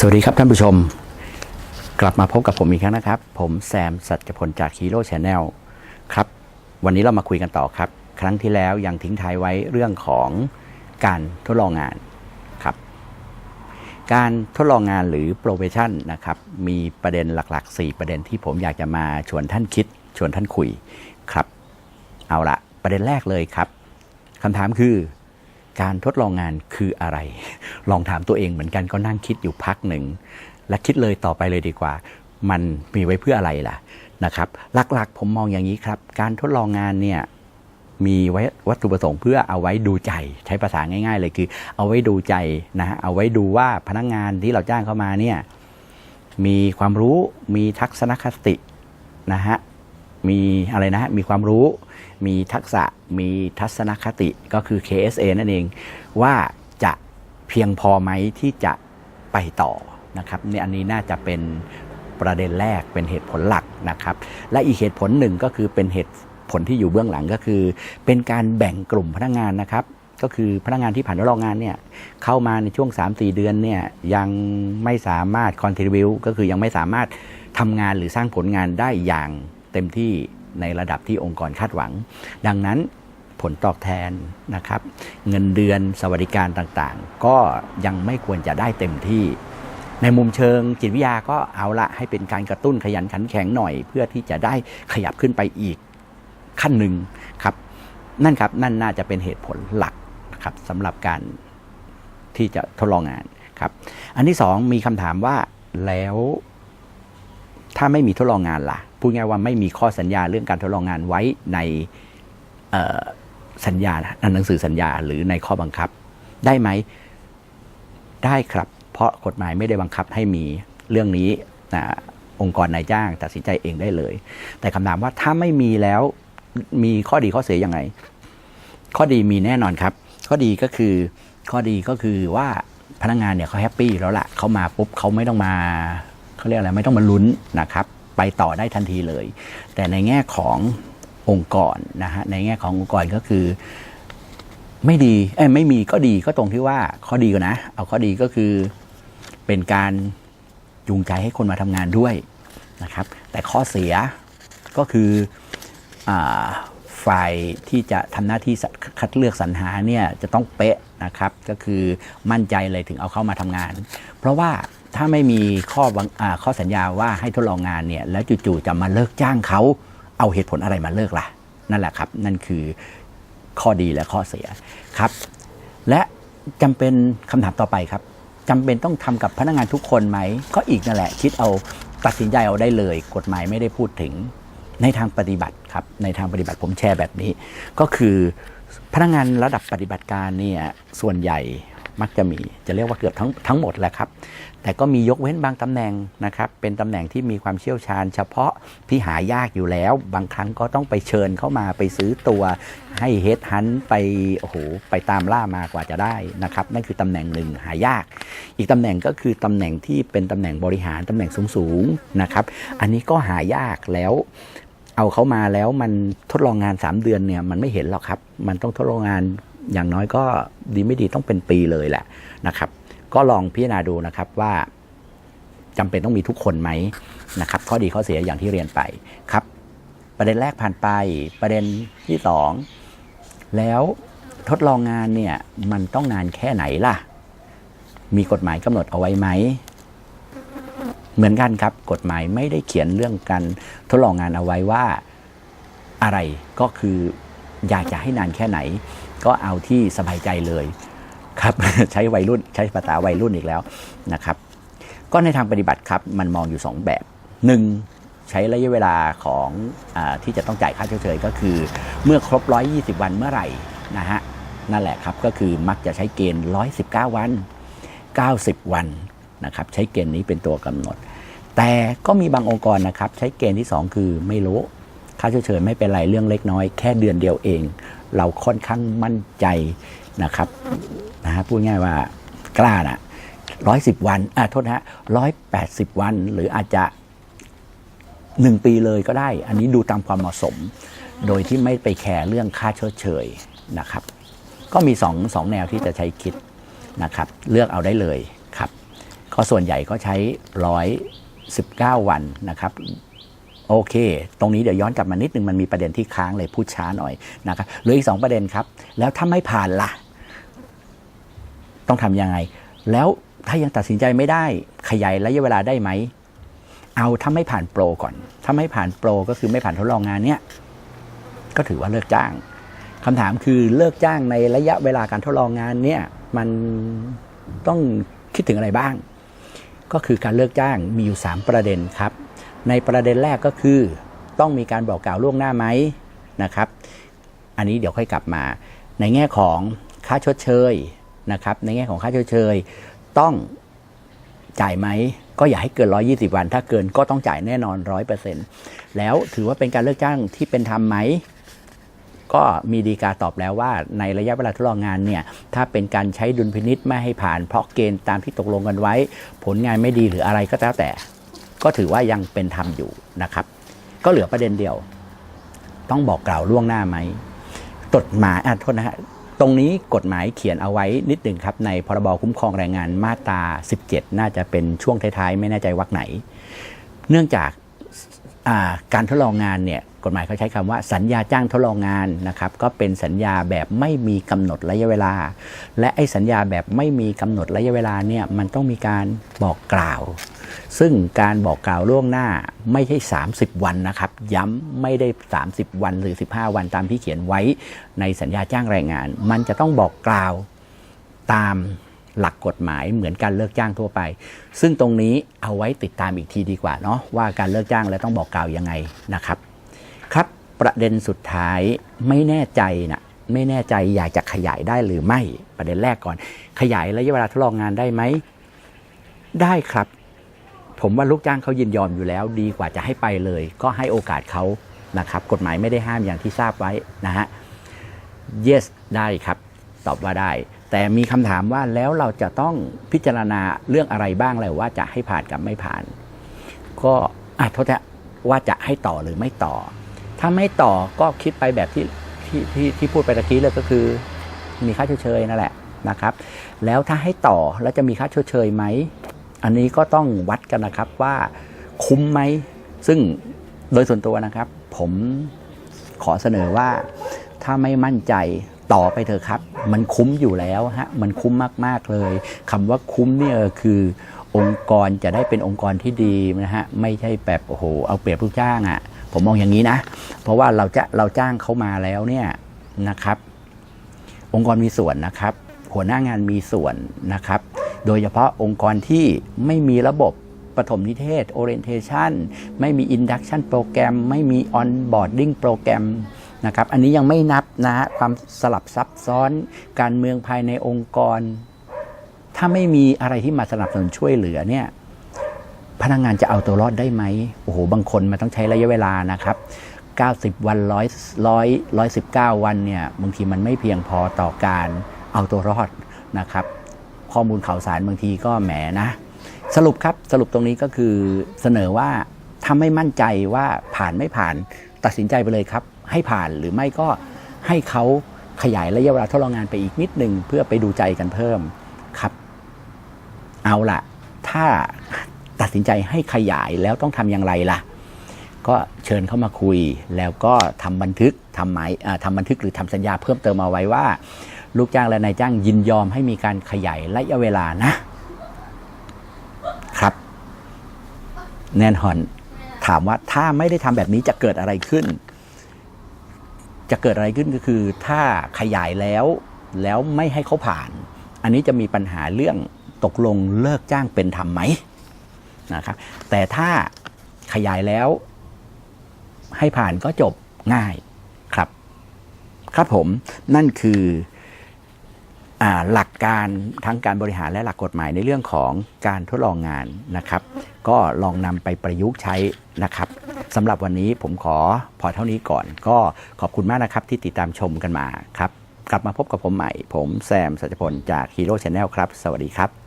สวัสดีครับท่านผู้ชม กลับมาพบกับผมอีกครั้งนะครับ ผมแซมสัจพลจาก Hero Channel ครับ วันนี้เรามาคุยกันต่อครับ ครั้งที่แล้วยังทิ้งท้ายไว้เรื่องของการทดลองงานครับ การทดลองงานหรือ probation นะครับ มีประเด็นหลัก ๆ 4 ประเด็นที่ผมอยากจะมาชวนท่านคิด ชวนท่านคุยครับ เอาละประเด็นแรกเลยครับคำถามคือ การทดลองงานคืออะไร ลองถามตัวเองเหมือนกันก็นั่งคิดอยู่พักหนึ่ง และคิดเลยต่อไปเลยดีกว่า มันมีไว้เพื่ออะไรล่ะนะครับหลักๆ ผมมองอย่างนี้ครับ การทดลองงานเนี่ยมีไว้วัตถุประสงค์เพื่อเอาไว้ดูใจใช้ภาษาง่ายๆ เลยคือ เอาไว้ดูใจนะฮะเอาไว้ดูว่าพนักงานที่เราจ้างเข้ามาเนี่ยมีความรู้มีทัศนคตินะฮะมีอะไรนะฮะมีความรู้ มีทักษะมีทัศนคติก็คือ KSA นั่นเอง ว่าจะเพียงพอไหมที่จะไปต่อนะครับเนี่ยอันนี้น่าจะเป็นประเด็นแรกเป็นเหตุผลหลักนะครับ และอีกเหตุผลหนึ่งก็คือเป็นเหตุผลที่อยู่เบื้องหลังก็คือ เป็นการแบ่งกลุ่มพนักงานนะครับ ก็คือพนักงานที่ผ่านทดลองงานเนี่ยเข้ามาในช่วง 3-4 เดือนเนี่ยยังไม่สามารถ contribute ก็คือยังไม่สามารถทำงานหรือสร้างผลงานได้อย่างเต็มที่ ในระดับที่องค์กรคาดหวัง ดังนั้นผลตอบแทนนะครับ เงินเดือนสวัสดิการต่างๆ ก็ยังไม่ควรจะได้เต็มที่ ในมุมเชิงจิตวิทยาก็เอาละให้เป็นการกระตุ้นขยันขันแข็งหน่อย เพื่อที่จะได้ขยับขึ้นไปอีกขั้นหนึ่งครับ นั่นครับนั่นน่าจะเป็นเหตุผลหลักนะครับสำหรับการที่จะทดลองงานครับ อันที่สองมีคำถามว่าแล้วถ้าไม่มีทดลองงานล่ะ พูดง่ายว่าไม่มีข้อสัญญาเรื่องการทดลองงานไว้ในสัญญาหนังสือสัญญาหรือในข้อบังคับ ได้ไหมได้ครับ เพราะกฎหมายไม่ได้บังคับให้มีเรื่องนี้นะองค์กรนายจ้างตัดสินใจเองได้เลย แต่คำถามว่าถ้าไม่มีแล้วมีข้อดีข้อเสียยังไง ข้อดีมีแน่นอนครับ ข้อดีก็คือข้อดีก็คือว่าพนักงานเนี่ยเขาแฮปปี้แล้วล่ะเขามาปุ๊บเขาไม่ต้องมาเขาเรียกอะไรไม่ต้องมาลุ้นนะครับ ไปต่อได้ทันทีเลย แต่ในแง่ขององค์กรนะฮะในแง่ขององค์กรก็คือไม่ดีเอ้ไม่มีก็ดีก็ตรงที่ว่าข้อดีก่อนนะ เอาข้อดีก็คือเป็นการจูงใจให้คนมาทำงานด้วยนะครับ แต่ข้อเสียก็คืออฝ่ายที่จะทำหน้าที่คัดเลือกสรรหาเนี่ยจะต้องเป๊ะนะครับ ก็คือมั่นใจเลยถึงเอาเข้ามาทำงาน เพราะว่า ถ้าไม่มีข้อบังอข้อสัญญาว่าให้ทดลองงานเนี่ยแล้วจู่ๆจะมาเลิกจ้างเขาเอาเหตุผลอะไรมาเลิกล่ะ นั่นแหละครับ นั่นคือข้อดีและข้อเสียครับ และจำเป็นคำถามต่อไปครับจำเป็นต้องทำกับพนักงานทุกคนไหม ก็อีกนั่นแหละ คิดเอาตัดสินใจเอาได้เลย กฎหมายไม่ได้พูดถึงในทางปฏิบัติครับ ในทางปฏิบัติผมแชร์แบบนี้ ก็คือพนักงานระดับปฏิบัติการเนี่ยส่วนใหญ่ มักจะมีจะเรียกว่าเกือบทั้งทั้งหมดแหละครับ แต่ก็มียกเว้นบางตำแหน่งนะครับ เป็นตำแหน่งที่มีความเชี่ยวชาญ เฉพาะที่หายากอยู่แล้ว บางครั้งก็ต้องไปเชิญเข้ามาไปซื้อตัวให้เฮดฮันไปโอ้โหไปตามล่ามากว่าจะได้นะครับ นั่นคือตำแหน่งหนึ่งหายาก อีกตำแหน่งก็คือตำแหน่งที่เป็นตำแหน่งบริหารตำแหน่งสูงๆนะครับ อันนี้ก็หายากแล้วเอาเขามาแล้วมันทดลองงาน 3 เดือนเนี่ยมันไม่เห็นหรอกครับ มันต้องทดลองงาน อย่างน้อยก็ดีไม่ดีต้องเป็นปีเลยแหละนะครับ ก็ลองพิจารณาดูนะครับว่าจำเป็นต้องมีทุกคนไหมนะครับ ข้อดีข้อเสียอย่างที่เรียนไปครับ ประเด็นแรกผ่านไปประเด็นที่สองแล้วทดลองงานเนี่ยมันต้องนานแค่ไหนล่ะ มีกฎหมายกำหนดเอาไว้ไหม เหมือนกันครับ กฎหมายไม่ได้เขียนเรื่องการทดลองงานเอาไว้ว่าอะไรก็คืออยากจะให้นานแค่ไหน ก็เอาที่สบายใจเลยครับใช้วัยรุ่นใช้ภาษาวัยรุ่นอีกแล้วนะครับ ก็ในทางปฏิบัติครับมันมองอยู่ 2 แบบหนึ่งใช้ระยะเวลาของอที่จะต้องจ่ายค่าเฉยๆก็คือ เมื่อครบ 120 วันเมื่อไหร่นะฮะนั่นแหละครับก็คือมักจะใช้เกณฑ์ 119 วัน 90 วันนะครับใช้เกณฑ์นี้เป็นตัวกำหนด แต่ก็มีบางองค์กรนะครับ ใช้เกณฑ์ที่ 2 คือไม่รู้ ค่าเฉยไม่เป็นไรเรื่องเล็กน้อยแค่เดือนเดียวเอง เราค่อนข้างมั่นใจนะครับนะฮะพูดง่ายว่ากล้านะร้อยสิบวันอะโทษนะฮะร้อยแปดสิบวันหรืออาจจะหนึ่งปีเลยก็ได้ อันนี้ดูตามความเหมาะสม โดยที่ไม่ไปแคร์เรื่องค่าเชดเชยนะครับ ก็มีสองสองแนวที่จะใช้คิดนะครับ เลือกเอาได้เลยครับก็ส่วนใหญ่ก็ใช้ร้อยสิบเก้าวันนะครับ โอเค ตรงนี้เดี๋ยวย้อนกลับมานิดนึงมันมีประเด็นที่ค้างเลยพูดช้าหน่อยนะครับเหลืออีกสองประเด็นครับ แล้วถ้าไม่ผ่านล่ะ ต้องทำยังไง แล้วถ้ายังตัดสินใจไม่ได้ขยายระยะเวลาได้ไหม เอาถ้าไม่ผ่านโปรก่อน ถ้าไม่ผ่านโปรก็คือไม่ผ่านทดลองงานเนี้ยก็ถือว่าเลิกจ้างคำถามคือเลิกจ้างในระยะเวลาการทดลองงานเนี่ยมันต้องคิดถึงอะไรบ้าง ก็คือการเลิกจ้างมีอยู่ 3 ประเด็นครับ ในประเด็นแรกก็คือ ต้องมีการบอกกล่าวล่วงหน้าไหมนะครับ อันนี้เดี๋ยวค่อยกลับมา ในแง่ของค่าชดเชยนะครับ ในแง่ของค่าชดเชย ต้องจ่ายไหมก็อย่าให้เกิน 120 วัน ถ้าเกินก็ต้องจ่ายแน่นอน 100%แล้วถือว่าเป็นการเลิกจ้างที่เป็นธรรมไหม ก็มีดีกาตอบแล้วว่า ในระยะเวลาทดลองงานเนี่ย ถ้าเป็นการใช้ดุลพินิษไม่ให้ผ่านเพราะเกณฑ์ตามที่ตกลงกันไว้ ผลงานไม่ดีหรืออะไรก็แล้วแต่ ก็ถือว่ายังเป็นธรรมอยู่นะครับ ก็เหลือประเด็นเดียว ต้องบอกกล่าวล่วงหน้าไหมกฎหมายอะโทษนะฮะตรงนี้กฎหมายเขียนเอาไว้นิดหนึ่งครับ ในพรบคุ้มครองแรงงานมาตรา 17 น่าจะเป็นช่วงท้ายๆ ไม่แน่ใจวักไหน เนื่องจากการทดลองงานเนี่ย กฎหมายเขาใช้คำว่าสัญญาจ้างทดลองงานนะครับก็เป็นสัญญาแบบไม่มีกำหนดระยะเวลา และไอ้สัญญาแบบไม่มีกำหนดระยะเวลาเนี่ยมันต้องมีการบอกกล่าว ซึ่งการบอกกล่าวล่วงหน้าไม่ใช่ 30 วันนะครับ ย้ำไม่ได้ 30 วันหรือ 15 วันตามที่เขียนไว้ในสัญญาจ้างแรงงาน มันจะต้องบอกกล่าวตามหลักกฎหมายเหมือนการเลิกจ้างทั่วไป ซึ่งตรงนี้เอาไว้ติดตามอีกทีดีกว่าเนาะว่าการเลิกจ้างแล้วต้องบอกกล่าวยังไงนะครับ ประเด็นสุดท้ายไม่แน่ใจนะไม่แน่ใจอยากจะขยายได้หรือไม่ประเด็นแรกก่อน ขยายระยะเวลาทดลองงานได้ไหม ได้ครับ ผมว่าลูกจ้างเขายินยอมอยู่แล้ว ดีกว่าจะให้ไปเลย ก็ให้โอกาสเขานะครับ กฎหมายไม่ได้ห้ามอย่างที่ทราบไว้นะฮะ yes ได้ครับ ตอบว่าได้ แต่มีคำถามว่าแล้วเราจะต้องพิจารณาเรื่องอะไรบ้างเลยว่าจะให้ผ่านกับไม่ผ่าน ก็อะโทษนะว่าจะให้ต่อหรือไม่ต่อ ถ้าไม่ต่อก็คิดไปแบบที่ที่ที่ที่พูดไปตะกี้เลยก็คือ มีค่าเชยๆนั่นแหละนะครับ แล้วถ้าให้ต่อแล้วจะมีค่าเชยๆไหม อันนี้ก็ต้องวัดกันนะครับว่าคุ้มไหม ซึ่งโดยส่วนตัวนะครับ ผมขอเสนอว่าถ้าไม่มั่นใจต่อไปเถอะครับ มันคุ้มอยู่แล้วฮะมันคุ้มมากๆเลยคำว่าคุ้มเนี่ยคือองค์กรจะได้เป็นองค์กรที่ดีนะฮะไม่ใช่แบบโอ้โหเอาเปรียบลูกจ้างอะ่ะ ผมมองอย่างนี้นะ เพราะว่าเราจะเราจ้างเขามาแล้วเนี่ยนะครับ องค์กรมีส่วนนะครับ หัวหน้างานมีส่วนนะครับ โดยเฉพาะองค์กรที่ไม่มีระบบปฐมนิเทศ orientation ไม่มี induction โปรแกรม ไม่มี onboarding โปรแกรมนะครับ อันนี้ยังไม่นับนะฮะความสลับซับซ้อนการเมืองภายในองค์กร ถ้าไม่มีอะไรที่มาสนับสนุนช่วยเหลือเนี่ย พนักงงานจะเอาตัวรอดได้ไหมโอ้โหบางคนมันต้องใช้ระยะเวลานะครับ 90 วันร้อยร้อยร้อยสิบเก้าวันเนี่ยบางทีมันไม่เพียงพอต่อการเอาตัวรอดนะครับ ข้อมูลข่าวสารบางทีก็แหมนะ สรุปครับสรุปตรงนี้ก็คือเสนอว่าถ้าไม่มั่นใจว่าผ่านไม่ผ่านตัดสินใจไปเลยครับ ให้ผ่านหรือไม่ก็ให้เขาขยายระยะเวลาทดลองงานไปอีกนิดหนึ่งเพื่อไปดูใจกันเพิ่มครับ เอาละถ้า ตัดสินใจให้ขยายแล้วต้องทำอย่างไรล่ะ ก็เชิญเข้ามาคุย แล้วก็ทำบันทึกทำหมายอ่าทำบันทึกหรือทำสัญญาเพิ่มเติมเอาไว้ว่า ลูกจ้างและนายจ้างยินยอมให้มีการขยายระยะเวลานะ ครับ แน่นอนถามว่าถ้าไม่ได้ทำแบบนี้จะเกิดอะไรขึ้น จะเกิดอะไรขึ้นก็คือ ถ้าขยายแล้วแล้วไม่ให้เขาผ่าน อันนี้จะมีปัญหาเรื่องตกลงเลิกจ้างเป็นธรรมไหม นะครับแต่ถ้าขยายแล้วให้ผ่านก็จบง่ายครับ ครับผมนั่นคืออหลักการทั้งการบริหารและหลักกฎหมายในเรื่องของการทดลองงานนะครับ ก็ลองนำไปประยุกต์ใช้นะครับสำหรับวันนี้ผมขอพอเท่านี้ก่อน ก็ขอบคุณมากนะครับที่ติดตามชมกันมาครับ กลับมาพบกับผมใหม่ ผมแซมสัจพลจาก Hero Channel ครับ สวัสดีครับ